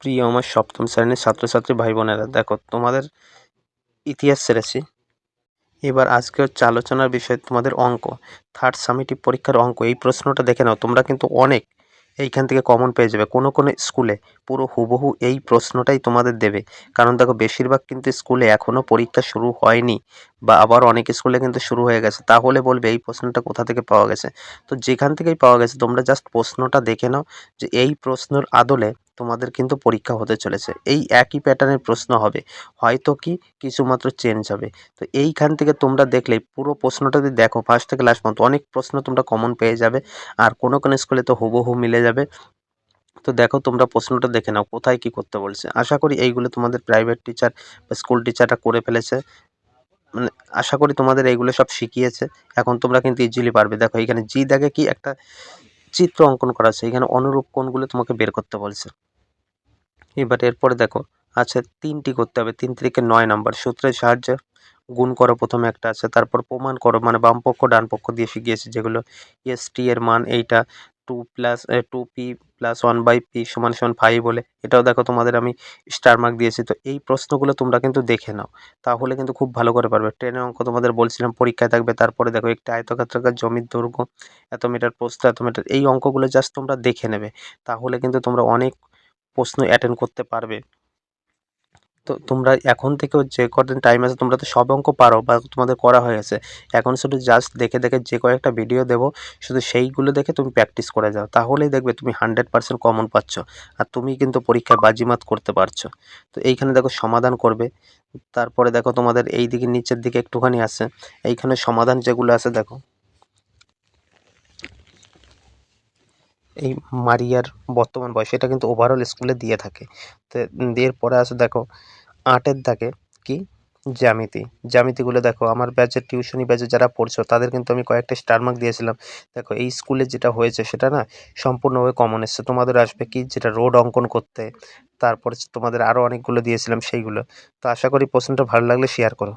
প্রিয় আমার সপ্তম শ্রেণির ছাত্রছাত্রী ভাই বোনেরা দেখো তোমাদের ইতিহাস সেরেছি এবার আজকে হচ্ছে আলোচনার বিষয় তোমাদের অঙ্ক থার্ড সামিটিভ পরীক্ষার অঙ্ক। এই প্রশ্নটা দেখে নাও, তোমরা কিন্তু অনেক এইখান থেকে কমন পেয়ে যাবে। কোনো কোনো স্কুলে পুরো হুবহু এই প্রশ্নটাই তোমাদের দেবে। কারণ দেখো বেশিরভাগ কিন্তু স্কুলে এখনও পরীক্ষা শুরু হয়নি, বা আবার অনেক স্কুলে কিন্তু শুরু হয়ে গেছে। তাহলে বলবে এই প্রশ্নটা কোথা থেকে পাওয়া গেছে? তো যেখান থেকেই পাওয়া গেছে, তোমরা জাস্ট প্রশ্নটা দেখে নাও যে এই প্রশ্নের আদলে তোমাদের কিন্তু পরীক্ষা হতে চলেছে। এই একই প্যাটার্নের প্রশ্ন হবে, হয়তো কি কিছুমাত্র চেঞ্জ হবে। তো এইখান থেকে তোমরা দেখলেই পুরো প্রশ্নটা যদি দেখো ফার্স্ট থেকে লাস্ট পর্যন্ত অনেক প্রশ্ন তোমরা কমন পেয়ে যাবে আর কোনো কোনো স্কুলে তো হুবহু মিলে যাবে। তো দেখো তোমরা প্রশ্নটা দেখে নাও, কোথায় কি করতে বলছে। আশা করি এইগুলো তোমাদের প্রাইভেট টিচার বা স্কুল টিচাররা করে ফেলেছে। মানে আশা করি তোমাদের এইগুলো সব শিখিয়েছে। এখন তোমরা কিন্তু ইজিলি পারবে। দেখো এখানে জি দেখে কি একটা চিত্র অঙ্কন করা আছে। এখানে অনুরূপ কোণগুলো তোমাকে বের করতে বলছে। এবার এরপরে দেখো আচ্ছা তিনটি করতে হবে, তিন থেকে নয় নাম্বার। সূত্রের সাহায্যে গুণ করো প্রথমে একটা আছে, তারপর প্রমাণ করো মানে বাম পক্ষ, ডান পক্ষ দিয়ে শিখিয়েছি যেগুলো এস টি এর মান, এইটা two plus two P plus one by P সমান সমান ফাইভ বলে। এটাও দেখো তোমাদের আমি স্টার মার্ক দিয়েছি। তো এই প্রশ্নগুলো তোমরা কিন্তু দেখে নাও, তাহলে কিন্তু খুব ভালো করে পারবে। ট্রেনের অঙ্ক তোমাদের বলছিলাম, পরীক্ষায় থাকবে, তারপরে দেখো একটি আয়তক্ষেত্রাকার জমির দৈর্ঘ্য, এত মিটার প্রস্থ, এত মিটার এই অঙ্কগুলো জাস্ট তোমরা দেখে নেবে। তাহলে কিন্তু তোমরা অনেক প্রশ্ন অ্যাটেন্ড করতে পারবে। তো তোমরা এখন থেকেও যে কদিন টাইম আছে, তোমরা তো সব অঙ্ক পারো বা তোমাদের করা হয়ে গেছে। এখন শুধু জাস্ট দেখে দেখে যে কয়েকটা ভিডিও দেবো, শুধু সেইগুলো দেখে তুমি প্র্যাকটিস করে যাও। তাহলেই দেখবে তুমি হান্ড্রেড পার্সেন্ট কমন পাচ্ছ আর তুমি কিন্তু পরীক্ষায় বাজিমাত করতে পারছ। তো এইখানে দেখো সমাধান করবে। তারপরে দেখো তোমাদের এই দিকে নিচের দিকে একটুখানি আছে। এইখানে সমাধান যেগুলো আছে, দেখো। এই মারিয়ার বর্তমান বয়স এটা কিন্তু ওভারঅল স্কুলে দিয়ে থাকে। তো এর পরে আছে দেখো, আটের দাগে কি? জ্যামিতি। জ্যামিতিগুলো দেখো, আমার ব্যাচের টিউশনি ব্যাচে যারা পড়ছো, তাদের কিন্তু আমি কয়েকটা স্টার মার্ক দিয়েছিলাম। দেখো, এই স্কুলে যেটা হয়েছে, সেটা না সম্পূর্ণভাবে কমন এসছে। তোমাদের আসবে কি? যেটা রোড অঙ্কন করতে, তারপর তোমাদের আরও অনেকগুলো দিয়েছিলাম, সেইগুলো। তো আশা করি প্রশ্নটা ভালো লাগলে শেয়ার করো।